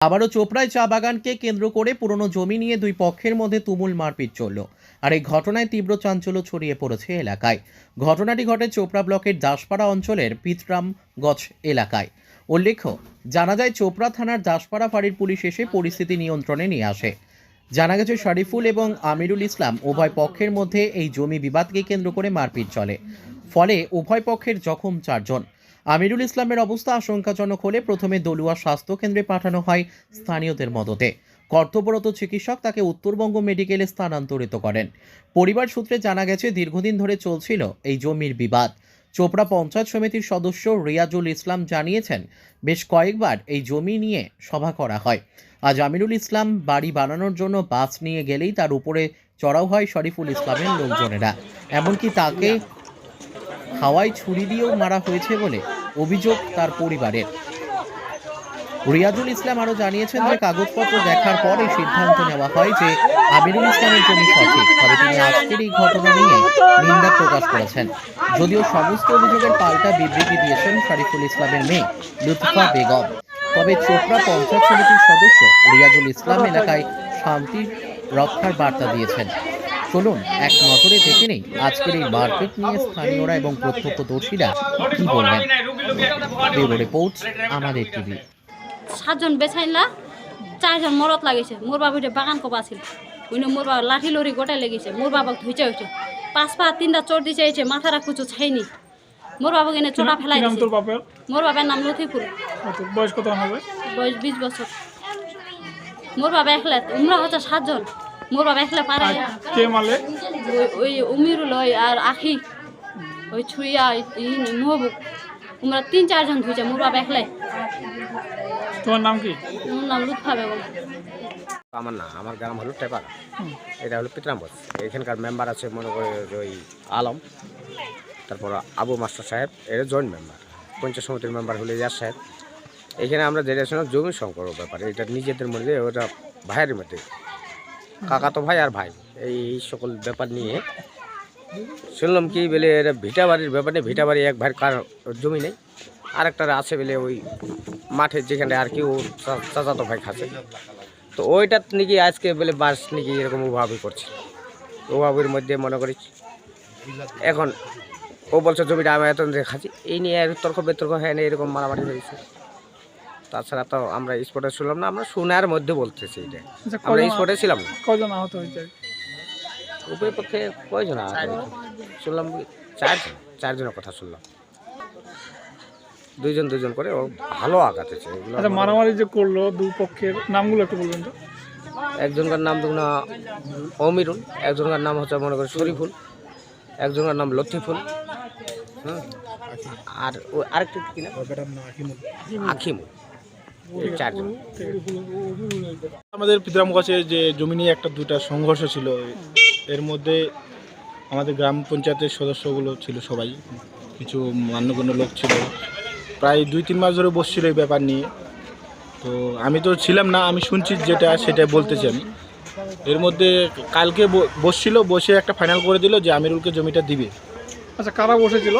আবারও চোপড়ায় চা বাগানকে কেন্দ্র করে পুরনো জমি নিয়ে দুই পক্ষের মধ্যে তুমুল মারপিট চলল। আর এই ঘটনায় তীব্র চাঞ্চল্য ছড়িয়ে পড়েছে এলাকায়। ঘটনাটি ঘটে চোপড়া ব্লকের দাসপাড়া অঞ্চলের পিতরামগছ এলাকায়। উল্লেখ্য, জানা যায় চোপড়া থানার দাসপাড়া ফাঁড়ির পুলিশ এসে পরিস্থিতি নিয়ন্ত্রণে নিয়ে আসে। জানা গেছে, শরীফুল এবং আমিরুল ইসলাম উভয় পক্ষের মধ্যে এই জমি বিবাদকে কেন্দ্র করে মারপিট চলে। ফলে উভয় পক্ষের জখম চারজন। আমিরুল ইসলামের অবস্থা আশঙ্কাজনক হলে প্রথমে দলুয়া স্বাস্থ্য কেন্দ্রে পাঠানো হয় স্থানীয়দের মদতে। কর্তব্যরত চিকিৎসক তাকে উত্তরবঙ্গ মেডিকেলে স্থানান্তরিত করেন। পরিবার সূত্রে জানা গেছে, দীর্ঘদিন ধরে চলছিল এই জমির বিবাদ। চোপড়া পঞ্চায়েত সমিতির সদস্য রিয়াজুল ইসলাম জানিয়েছেন, বেশ কয়েকবার এই জমি নিয়ে সভা করা হয়। আজ আমিরুল ইসলাম বাড়ি বানানোর জন্য বাস নিয়ে গেলেই তার উপরে চড়াও হয় শরীফুল ইসলামের লোকজনেরা। এমনকি তাকে হাওয়ায় ছুরি দিয়েও মারা হয়েছে বলে অভিযোগ তার পরিবারের। রিয়াজুল ইসলাম আরও জানিয়েছেন যে কাগজপত্র দেখার পর সিদ্ধান্ত নেওয়া হয় যে আমিরুল ইসলামের জমি সঠিক, তবে তিনি আজকের এই ঘটনা নিয়ে নিন্দা প্রকাশ করেছেন। যদিও সমস্ত অভিযোগের পাল্টা বিবৃতি দিয়েছেন শরীফুল ইসলামের মেয়ে লুৎফা বেগম। তবে চোপড়া পঞ্চায়েত সমিতির সদস্য রিয়াজুল ইসলাম এলাকায় শান্তি রক্ষার বার্তা দিয়েছেন। চলুন, এক নজরে দেখে নেই আজকের এই মার্কেট নিয়ে স্থানীয়রা এবং প্রত্যক্ষদর্শীরা কি বললেন ব্যুরো রিপোর্ট আমাদের টিভি সাতজন বেচাইলা চারজন মরত লাগিছে মোর বাবুটে বাগান কবা আছিল উনি মোর বাবা লাঠি লড়ি গোটাই লেগেছে মোর বাবাক ধুইছে উঠে পাঁচ পা তিনটা চোর দিছে এসে মাথারা কুচু ছাইনি মোর বাবাকে এনে চোটা ফেলাই তোর বাপের মোর বাবার নাম লথিপুর কত বয়স কত হবে বয়স বিশ বছর মোর বাবা একলা উমরা হচ্ছে সাতজন মোর বাবা একলা পারে কে মালে ওই- ওই উমিরুল আর আখি ওই ছুইয়া মহবুব উমরা তিন চারজন ধুইছে মোর বাবা একলাই। তোমার নাম কি? মোর নাম লুৎফা বেগম। আমার না আমার গ্রাম হলো টেপার এটা হলো পিতরামগঞ্জ এখানকার মেম্বার আছে মনে করে ওই আলম। তারপর আবু মাস্টার সাহেব এরা জয়েন্ট মেম্বার পঞ্চায়েত সমিতির মেম্বার হলো ইয়াস সাহেব। এখানে আমরা যেটা শুনলাম জমি সংকট ব্যাপারে এটা নিজেদের মধ্যে ওটা ভাইয়ের মধ্যে। কাকা তো ভাই আর ভাই এই সকল ব্যাপার নিয়ে শুনলাম কি বলে এটা ভিটা বাড়ির ব্যাপারে ভিটা বাড়ি এক ভাইয়ের কার জমি নেই। আরেকটার আছে বলে ওই মাঠে যেখানে আর কি ও চাচাতো ভাই খাচ্ছে। তো ওইটার নাকি আজকে বলে বাস নাকি এরকম উভাবি করছে। উভাবির মধ্যে মনে করি এখন ও বলছে জমিটা আমি এত খাচ্ছি এই নিয়ে আর তর্ক বিতর্ক হয় না এরকম মারামারি হয়েছে। তাছাড়া তো আমরা স্পটে শুনলাম না আমরা শোনার মধ্যে বলতেছি এটা। আচ্ছা আমরা স্পটে ছিলাম না। কজন আহত হয়েছে? উভয় পক্ষে কয়জন শুনলাম চার চারজনের কথা শুনলাম। দুইজন দুইজন করে ও ভালো আঘাত হয়েছে। আচ্ছা মারামারি যে করল দুই পক্ষের নামগুলো একটু বলবেন তো। একজনকার নাম দেখুন অমিরুল একজনকার নাম হচ্ছে মনে করি শরীফুল একজনকার নাম লতিফুল আর ও আরেকটা কি না আখিমুল আমাদের পিতরামগঞ্জে যে জমি নিয়ে একটা দুটা সংঘর্ষ ছিল মধ্যে আমাদের গ্রাম পঞ্চায়েতের সদস্যগুলো ছিল সবাই। কিছু মান্যগণ্য লোক ছিল। প্রায় দুই তিন মাস ধরে বসছিল এই ব্যাপার নিয়ে। তো আমি তো ছিলাম না আমি শুনছি যেটা সেটা বলতেছি আমি। এর মধ্যে কালকে বসছিল বসে একটা ফাইনাল করে দিল যে আমিরুলকে জমিটা দিবে। আচ্ছা কারা বসেছিল?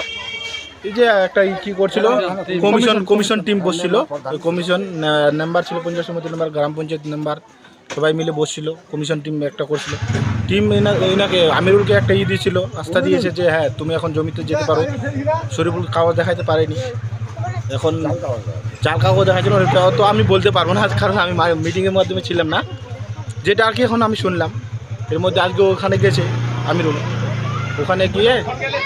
এই যে একটা কি করছিল? কমিশন কমিশন টিম বসছিল। ওই কমিশন নাম্বার ছিল পঞ্চায়েত সমিতি নাম্বার গ্রাম পঞ্চায়েত নাম্বার সবাই মিলে বসছিল। কমিশন টিম একটা করছিল। টিম এনাকে আমিরুলকে একটা ই দিয়েছিল আস্থা দিয়েছে যে হ্যাঁ তুমি এখন জমিতে যেতে পারো। শরীফুল কাগজ দেখাইতে পারেনি। এখন চাল কাগজ দেখাচ্ছিল ওটা তো আমি বলতে পারব না কারণ আমি মিটিংয়ের মাধ্যমে ছিলাম না। যেটা আর কি এখন আমি শুনলাম। এর মধ্যে আজকে ওখানে গেছে আমিরুল। ওখানে গিয়ে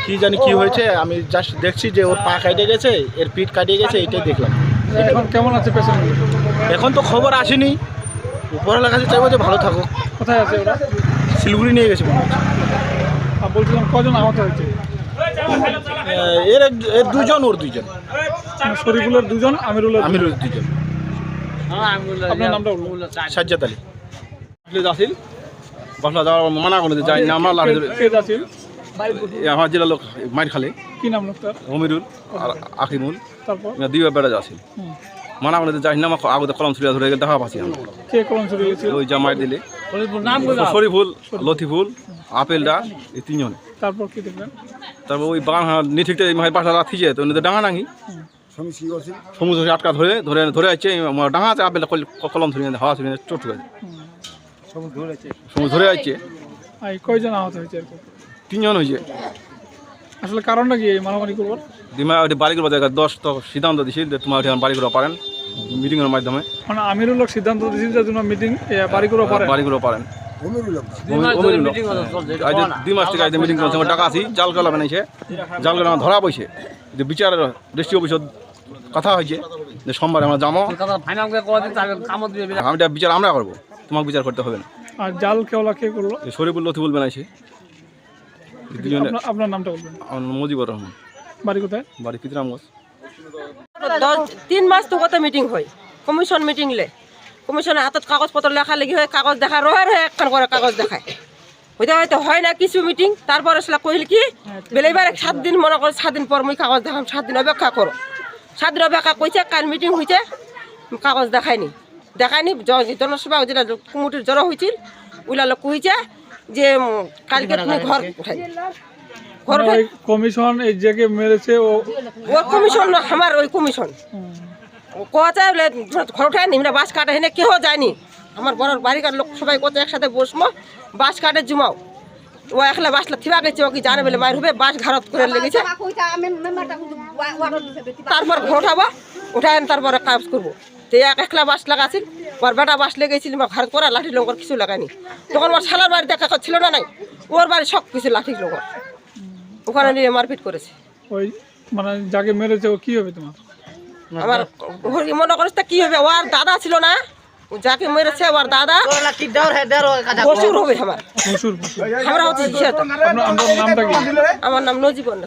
কি জানি কি হয়েছে আমি জাস্ট দেখছি যে ওর পা কাটে গেছে এর পিঠ কাটিয়ে গেছে এইটাই দেখলাম। এখন কেমন আছে পেশেন্ট এখন তো খবর আসেনি। উপরওয়ালার কাছে চাইব যে ভালো থাকুক। কোথায় আছে ওরা? শিলিগুড়ি নিয়ে গেছে মনে হচ্ছে। আর বলছিলাম কজন আহত হয়েছে? এর এক- এর দুজন ওর দুজন। মানে শরীফুলের দুজন আমিরুলের আমির ওর দুজন। আপনার নামটা সাজ্জাদ আলী। আসিল। বাসলা যাওয়ার মানা করে যাই না আমরা এই আমার জেলার লোক মাইর খালে। কি নাম লোকটার? অমিরুল আর আকিমুল। তারপর? দুই বেড়া আসিল। হুম। মানা করে যাই না আমার আগতে কলম ছুড়ে ধরে দেখা পাচ্ছি আমরা। ওই জামাই দিলে। শরীফুল লতিফুল আপেলটা এই তিনজন। তারপর কি দেখলেন? তারপর ওই বাগান নি ঠিকতে মায়ের পাশা রাত থিছে তো উনি তো ডাঙা ডাঙি। সমুদ্র আটকা ধরে ধরে ধরে আছে ডাঙা আছে আপেল কলম ধরে হাওয়া ধরে চোট হয়ে সমুদ্র ধরে আছে কয়জন আহত হয়েছে তিনজন হয়েছে। আসলে কারণটা কি এই মারামারি করবার? দিমা ওটি বাড়ি করব জায়গা দশ তো সিদ্ধান্ত দিছি তোমার ওখানে বাড়ি করব পারেন। মিটিংয়ের মাধ্যমে। মানে আমিরুল হক সিদ্ধান্ত দিয়েছিল যে জন্য মিটিং বাড়ি করে পারে বাড়ি করব পারেন। দুই মাস থেকে মিটিং করছে আমার টাকা আছি জাল গলা বানাইছে। জাল গলা ধরা পড়ছে। যে বিচার কথা হয়েছে যে সোমবার আমরা যাব। আমি বিচার আমরা করব তোমাকে বিচার করতে হবে না। আর জাল কেওলা কে করল? শরীফুল আপনার- নামটা বলবেন। আমার রহমান। বাড়ি কোথায়? বাড়ি কিতরামগঞ্জ তিন মাস তো কত মিটিং হয়। কমিশন মিটিং লে। কমিশনে হাতত কাগজপত্র লেখা লেগি হয়, কাগজ দেখা রহে রহে একখান করে কাগজ দেখায় হইতে হয়তো হয় না কিছু মিটিং তারপরে সেটা কইল কি, বেলে এবার সাত দিন মনে করে সাত দিন পর মুই কাগজ দেখাম, সাত দিন অপেক্ষা করো সাত দিন অপেক্ষা কইছে কাল মিটিং হয়েছে কাগজ দেখায়নি দেখায়নি জনসভা যেটা কুমুটির জড়ো হয়েছিল ওইলা লোক কইছে যে কালকে তুমি ঘর উঠাই কমিশন এই জায়গায় মেরেছে ও ওর কমিশন না আমার ওই কমিশন বলে ঘর উঠায় নি বাস কাটে হেনে কেহ যায়নি। আমার বড় বাড়িকার লোক সবাই কত একসাথে বসবো বাস কাটে জুমাও। ও একলা বাসলা থিবা গেছে ও কি জানে বলে মায়ের হবে বাস ঘারত করে লেগেছে। তারপর ঘর উঠাবো উঠায় তারপরে কাজ করব। তো এক একলা বাস লাগাছিল ওর বেটা বাস লেগেছিল বা ঘারত করা লাঠি লঙ্কর কিছু লাগায়নি। তখন ওর শালার বাড়ি দেখা ছিল না নাই ওর বাড়ি সব কিছু লাঠি লঙ্কর ওখানে নিয়ে মারপিট করেছে। ওই মানে যাকে মেরেছে ও কি হবে তোমার? আমার মনে করিস তা কি হবে? ওর দাদা ছিল না। ও যাকে মেরেছে ওর দাদা। বসুর হবে আমার। মসুর মসুর আমরা হচ্ছে আমার নাম নজিবর না